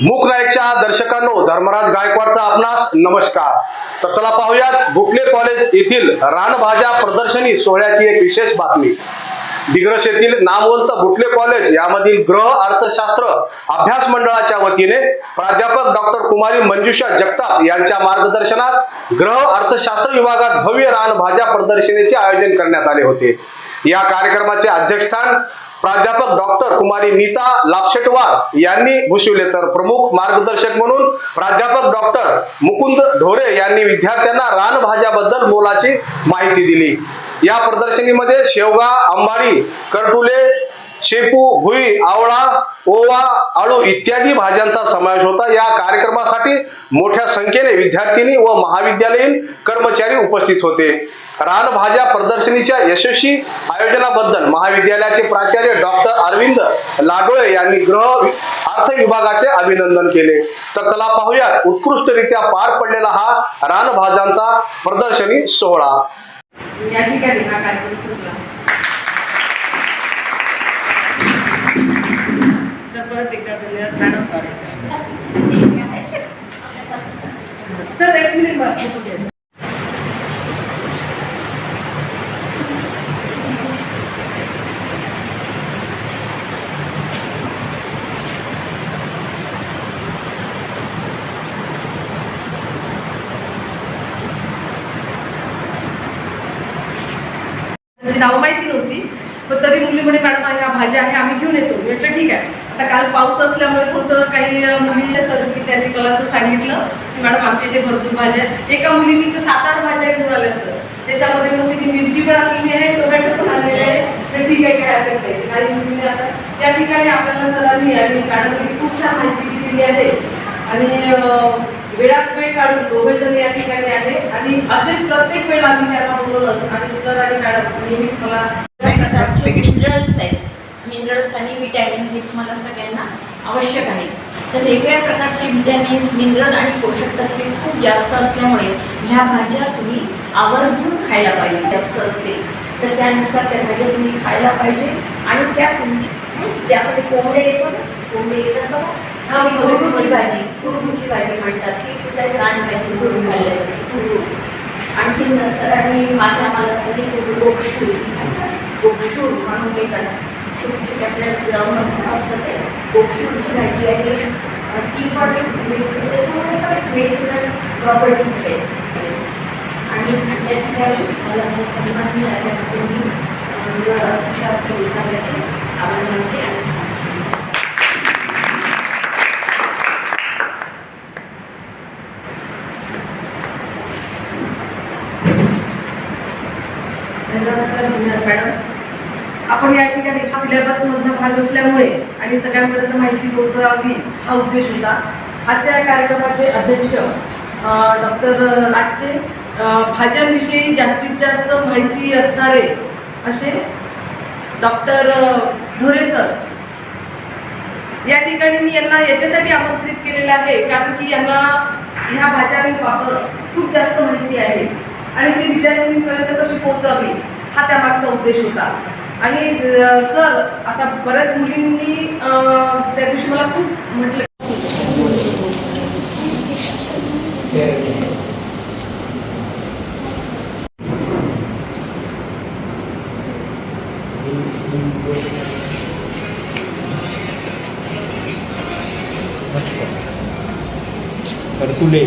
मुकरायच्या दर्शकांनो धर्मराज गायकवाडचा आपणास नमस्कार. तर चला पाहूयात बुकले कॉलेज येथील रानभाज्या प्रदर्शनी सोहळ्याची एक विशेष बातमी. दिग्रस येथील नामवंत बुटले कॉलेज यामधील ग्रह अर्थशास्त्र अभ्यास मंडळाच्या वतीने प्राध्यापक डॉक्टर कुमारी मंजुषा जगताप यांच्या मार्गदर्शनात ग्रह अर्थशास्त्र विभागात भव्य रानभाज्या प्रदर्शनीचे आयोजन करण्यात आले होते. या कार्यक्रमाचे अध्यक्षस्थान प्राध्यापक डॉक्टर कुमारी नीता लापशेटवार यांनी भूषविले. तर प्रमुख मार्गदर्शक म्हणून प्राध्यापक डॉक्टर मुकुंद ढोरे यांनी विद्यार्थ्यांना रानभाज्याबद्दल मोलाची माहिती दिली. या प्रदर्शनीमध्ये शेवगा अंबाडी करटुले शेपू भुई आवळा ओवा आळू इत्यादी भाज्यांचा समावेश होता. या कार्यक्रमासाठी मोठ्या संख्येने विद्यार्थिनी व महाविद्यालयीन कर्मचारी उपस्थित होते. रानभाज्या प्रदर्शनीच्या यशस्वी आयोजनाबद्दल महाविद्यालयाचे प्राचार्य डॉक्टर अरविंद लाडोळे यांनी गृह अर्थ विभागाचे अभिनंदन केले. तर चला पाहूयात उत्कृष्टरित्या पार पडलेला हा रानभाज्यांचा प्रदर्शनी सोहळा. या ठिकाणी हा कार्यक्रम सर परत एकदा धन्यवाद. मॅडम सर एक मिनिट त्यांची नावं माहिती नव्हती. पण तरी मुली म्हणे मॅडम ह्या भाज्या आहे आम्ही घेऊन येतो. म्हटलं ठीक आहे. आता काल पाऊस असल्यामुळे थोडंसं काही मुली सर की त्यांनी मला असं सांगितलं की मॅडम आमच्या इथे भरपूर भाज्या आहेत. एका मुलींनी तर सात आठ भाज्या घेऊन आल्या सर. त्याच्यामध्ये मग तिने मिरची पण आणलेली आहे टोमॅटो पण आणलेले आहे. तर ठीक आहे काय हरकत नाही. काही मुलीने आता या ठिकाणी आपल्याला सरांनी आणि मॅडमनी खूप छान माहिती दिलेली आहे. आणि वेळात वेळ काढून दोघे जण या ठिकाणी आले. आणि असेच प्रत्येक वेळा आम्ही त्यांना बोलवलं. आणि सर आणि मॅडम नेहमीच मला मिनरल्स आहेत. मिनरल्स आणि विटॅमिन हे तुम्हाला सगळ्यांना आवश्यक आहे. तर वेगवेगळ्या प्रकारचे विटॅमिन्स मिनरल आणि पोषक तत्वे खूप जास्त असल्यामुळे ह्या भाज्या तुम्ही आवर्जून खायला पाहिजे. जास्त असते तर त्यानुसार त्या भाज्या तुम्ही खायला पाहिजे. आणि त्या तुमच्या त्यामध्ये कोंबडे येतो ना कोंबडे येतात बघा. हा, भाजी. कुरकुरची भाजी म्हणतात. ती सुद्धा छान भाजी करून खायला आणखी सरांनी माझ्या मला सगळी करून गोक्षूर गोक्षूर म्हणून घेतात छोटी छोटी आपल्याला ग्राउंड असतं ते. गोक्षूरची भाजी आहे. ती पण म्हणजे त्याच्यामुळे पण मेडिसिनल प्रॉपर्टीज आहेत. आणि मला सन्मान मिळाल्यासाठी मी शास्त्र विभागाचे आभार मानते. आणि धन्यवाद सर. धन्यवाद मॅडम. आपण या ठिकाणी सिलेबस भाग असल्यामुळे आणि सगळ्यांपर्यंत माहिती पोहोचवावी हा उद्देश होता. आजच्या या कार्यक्रमाचे अध्यक्ष डॉक्टर लाचे भाज्यांविषयी जास्तीत जास्त माहिती असणारे असे डॉक्टर ढोरे सर. या ठिकाणी मी यांना याच्यासाठी आमंत्रित केलेलं आहे कारण की यांना ह्या भाज्यांबाबत खूप जास्त माहिती आहे. आणि ती विद्यार्थ्यांपर्यंत कशी पोहोचावी हा त्यामागचा उद्देश होता. आणि सर आता बऱ्याच मुलींनी त्या दिवशी मला खूप म्हटलं. करतुले